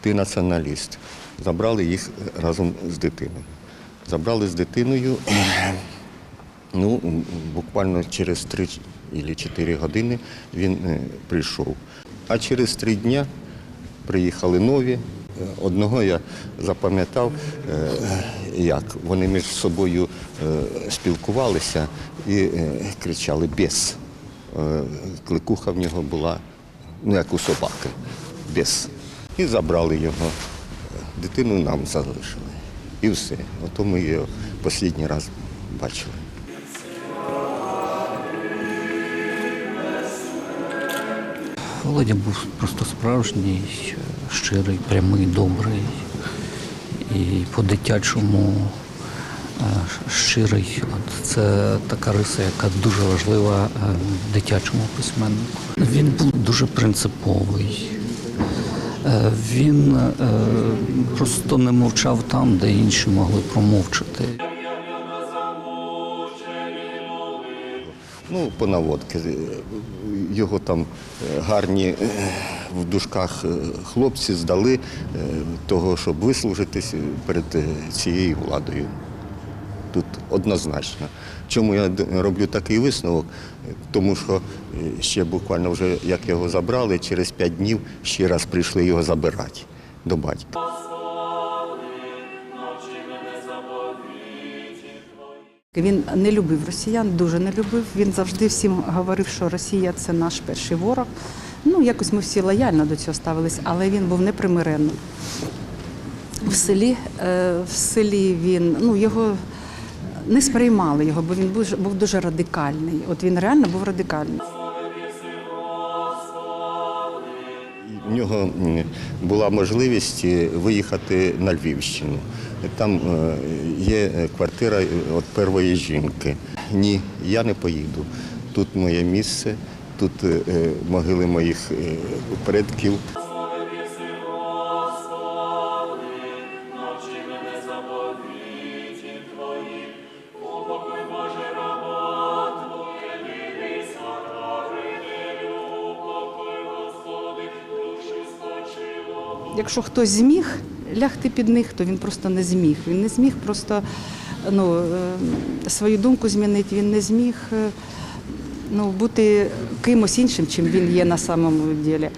ти націоналіст. Забрали їх разом з дитиною. Забрали з дитиною. Ну, буквально через 3 чи 4 години він е, прийшов. А через три дні приїхали нові. Одного я запам'ятав, е, як вони між собою е, спілкувалися і кричали «Бес». Кликуха в нього була, ну як у собаки, «Бес». І забрали його. Дитину нам залишили. І все. Ото ми його останній раз бачили. Володя був просто справжній, щирий, прямий, добрий і по-дитячому е, щирий. От це така риса, яка дуже важлива е, дитячому письменнику. Він був дуже принциповий. Е, Він е, просто не мовчав там, де інші могли промовчати. Ну, по наводки. Його там е, гарні в дужках хлопці здали того, щоб вислужитись перед цією владою. Тут однозначно. Чому я роблю такий висновок? Тому що е, ще буквально вже як його забрали, через п'ять днів ще раз прийшли його забирати до батька. Він не любив росіян, дуже не любив. Він завжди всім говорив, що Росія це наш перший ворог. Ну, якось ми всі лояльно до цього ставились, але він був непримиренний. В селі, е, в селі він, ну, його не сприймали його, бо він був, дуже радикальний. От він реально був радикальний. В нього була можливість е, виїхати на Львівщину. Там е, є е, квартира е, от першої жінки. Ні, я не поїду. Тут моє місце, тут е, е, могили моїх е, предків. Якщо хтось зміг лягти під них, то він просто не зміг. Він не зміг просто ну, е, свою думку змінити, він не зміг е, ну, бути кимось іншим, чим він є на самому ділі.